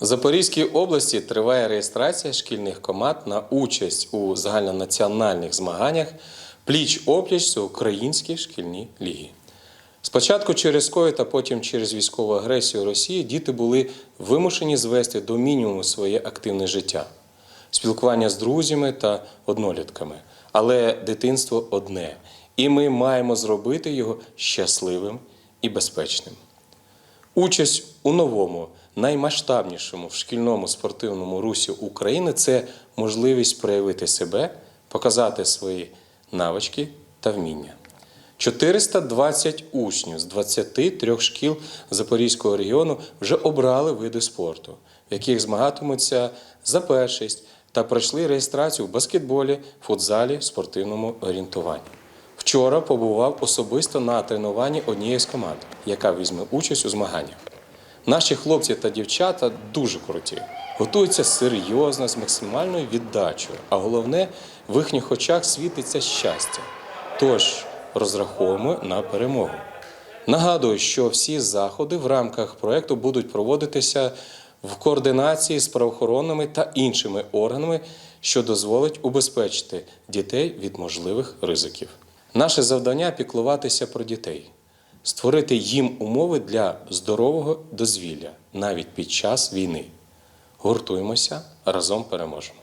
Запорізькій області триває реєстрація шкільних команд на участь у загальнонаціональних змаганнях пліч-опліч всеукраїнські шкільні ліги. Спочатку через ковід, а потім через військову агресію Росії діти були вимушені звести до мінімуму своє активне життя, спілкування з друзями та однолітками. Але дитинство одне, і ми маємо зробити його щасливим і безпечним. Участь у новому, наймасштабнішому в шкільному спортивному русі України це можливість проявити себе, показати свої навички та вміння. 420 учнів з 23 шкіл Запорізького регіону вже обрали види спорту, в яких змагатимуться за першість та пройшли реєстрацію в баскетболі, футзалі, спортивному орієнтуванні. Вчора побував особисто на тренуванні однієї з команд, яка візьме участь у змаганнях. Наші хлопці та дівчата дуже круті, готуються серйозно з максимальною віддачею, а головне, в їхніх очах світиться щастя. Тож розраховуємо на перемогу. Нагадую, що всі заходи в рамках проекту будуть проводитися в координації з правоохоронними та іншими органами, що дозволить убезпечити дітей від можливих ризиків. Наше завдання піклуватися про дітей, створити їм умови для здорового дозвілля навіть під час війни. Гуртуємося, разом переможемо.